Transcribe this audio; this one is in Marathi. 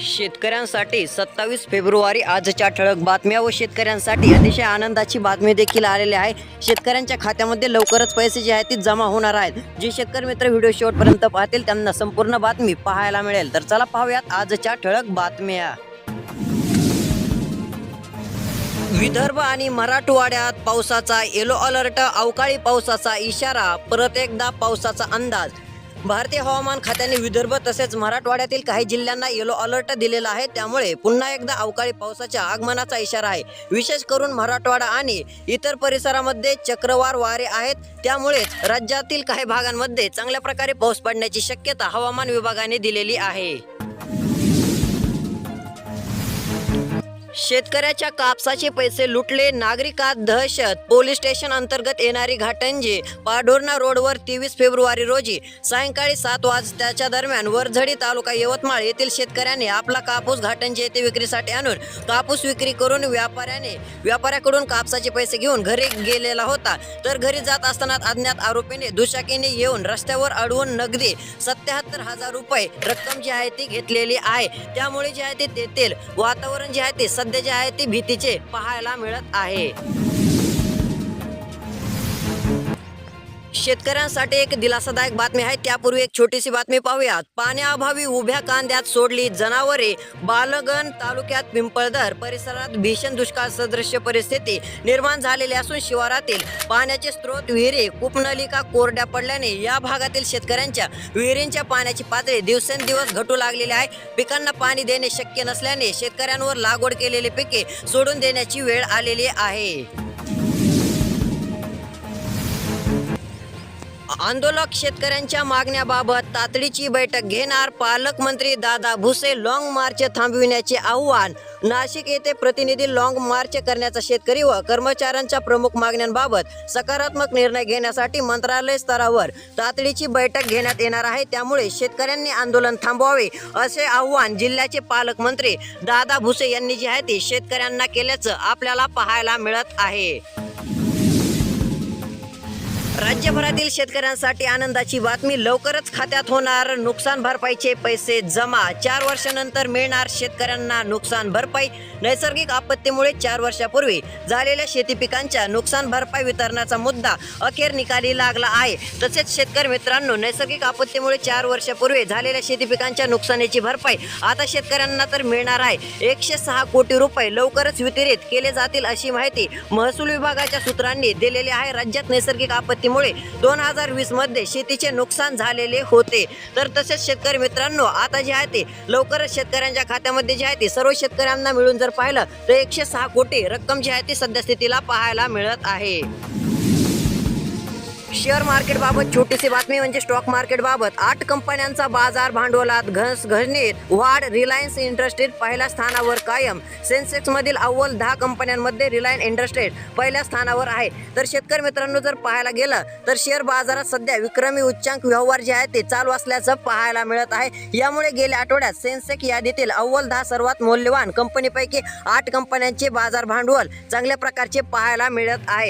शेतकऱ्यांसाठी सत्तावीस फेब्रुवारी आजच्या ठळक बातम्या व शेतकऱ्यांसाठी अतिशय आनंदाची बातमी देखील आलेली आहे. शेतकऱ्यांच्या खात्यामध्ये लवकरच पैसे जे आहेत ते जमा होणार आहेत. जे शेतकरी मित्र व्हिडिओ शेवटपर्यंत पाहतील त्यांना संपूर्ण बातमी पाहायला मिळेल. तर चला पाहूयात आजच्या ठळक बातम्या. विदर्भ आणि मराठवाड्यात पावसाचा येलो अलर्ट अवकाळी पावसाचा इशारा परत एकदा पावसाचा अंदाज. भारतीय हवामान खात्याने विदर्भ तसेच मराठवाड्यातील काही जिल्ह्यांना येलो अलर्ट दिलेला आहे. त्यामुळे पुन्हा एकदा अवकाळी पावसाच्या आगमनाचा इशारा आहे. विशेष करून मराठवाडा आणि इतर परिसरामध्ये चक्रवार वारे आहेत. त्यामुळेच राज्यातील काही भागांमध्ये चांगल्या प्रकारे पाऊस पडण्याची शक्यता हवामान विभागाने दिलेली आहे. शेतकऱ्याच्या कापसाचे पैसे लुटले नागरिकात दहशत. पोलीस स्टेशन अंतर्गत येणारी घाटंजी पाडोरणा रोडवर तेवीस फेब्रुवारी रोजी सायंकाळी सात वाजताच्या दरम्यान वरझडी तालुका यवतमाळ येथील शेतकऱ्याने आपला कापूस घाटंजी येथे विक्रीसाठी आणून कापूस विक्री करून व्यापाऱ्याने व्यापाऱ्याकडून कापसाचे पैसे घेऊन घरी गेलेला होता. तर घरी जात असताना अज्ञात आरोपीने दुचाकीने येऊन रस्त्यावर अडवून नगदी सत्याहत्तर हजार रुपये रक्कम जी आहे ती घेतलेली आहे. त्यामुळे जे आहे ते तेथील वातावरण जे आहे ते सध्या जे आहे ते भीतीचे पाहायला मिळत आहे. शेतकऱ्यांसाठी एक दिलासादायक बातमी आहे. त्यापूर्वी एक छोटीशी बातमी पाहूयात. पाण्याअभावी उभ्या कांद्यात सोडली जनावरे. बालगण तालुक्यात पिंपळदर परिसरात भीषण दुष्काळ सदृश्य परिस्थिती निर्माण झालेली असून शिवारातील पाण्याचे स्रोत विहिरी उपनलिका कोरड्या पडल्याने या भागातील शेतकऱ्यांच्या विहिरींच्या पाण्याची पातळी दिवसेंदिवस घटू लागलेली आहे. पिकांना पाणी देणे शक्य नसल्याने शेतकऱ्यांवर लागवड केलेली पिके सोडून देण्याची वेळ आलेली आहे. आंदोलक शेतकऱ्यांच्या मागण्याबाबत तातडीची बैठक घेणार पालकमंत्री दादा भुसे लाँग मार्च थांबविण्याचे आव्हान. नाशिक येथे प्रतिनिधी लाँग मार्च करण्याचा शेतकरी व कर्मचाऱ्यांच्या प्रमुख मागण्यांबाबत सकारात्मक निर्णय घेण्यासाठी मंत्रालय स्तरावर तातडीची बैठक घेण्यात येणार आहे. त्यामुळे शेतकऱ्यांनी आंदोलन थांबवावे असे आव्हान जिल्ह्याचे पालकमंत्री दादा भुसे यांनी जी आहे ती शेतकऱ्यांना केल्याचं आपल्याला पाहायला मिळत आहे. राज्यभरातील शेतकऱ्यांसाठी आनंदाची बातमी लवकरच खात्यात होणार. नुकसान भरपाईचे पैसे जमा. चार वर्षानंतर मिळणार शेतकऱ्यांना नुकसान भरपाई. नैसर्गिक आपत्तीमुळे चार वर्षापूर्वी झालेल्या शेती पिकांच्या नुकसान भरपाई वितरणाचा मुद्दा अखेर निकाली लागला आहे. तसेच शेतकरी मित्रांनो नैसर्गिक आपत्तीमुळे चार वर्षापूर्वी झालेल्या शेती पिकांच्या नुकसानीची भरपाई आता शेतकऱ्यांना तर मिळणार आहे. एकशे सहा कोटी रुपये लवकरच वितरित केले जातील अशी माहिती महसूल विभागाच्या सूत्रांनी दिलेली आहे. राज्यात नैसर्गिक आपत्ती अतिवृष्टीमुळे दोन हजार वीसमध्ये शेतीचे नुकसान झालेले होते. तर तसेच शेतकरी मित्रांनो आता जे आहे ते लवकरच शेतकऱ्यांच्या खात्यामध्ये जे आहे ते सर्व शेतकऱ्यांना मिळून जर पाहिलं तर एकशे सहा कोटी रक्कम जी आहे ती सध्या स्थितीला पाहायला मिळत आहे. शेअर मार्केटबाबत छोटीशी बातमी म्हणजे स्टॉक मार्केटबाबत आठ कंपन्यांचा बाजार भांडवलात. घस घसणीत वाढ रिलायन्स इंडस्ट्रीज पहिल्या स्थानावर कायम. सेन्सेक्स मधील अव्वल दहा कंपन्यांमध्ये रिलायन्स इंडस्ट्रीज पहिल्या स्थानावर आहे. तर शेतकरी मित्रांनो जर पाहायला गेलं तर शेअर बाजारात सध्या विक्रमी उच्चांक व्यवहार जे आहेत ते चालू असल्याचं पाहायला मिळत आहे. यामुळे गेल्या आठवड्यात सेन्सेक्स यादीतील अव्वल दहा सर्वात मौल्यवान कंपनीपैकी आठ कंपन्यांचे बाजार भांडवल चांगल्या प्रकारचे पाहायला मिळत आहे.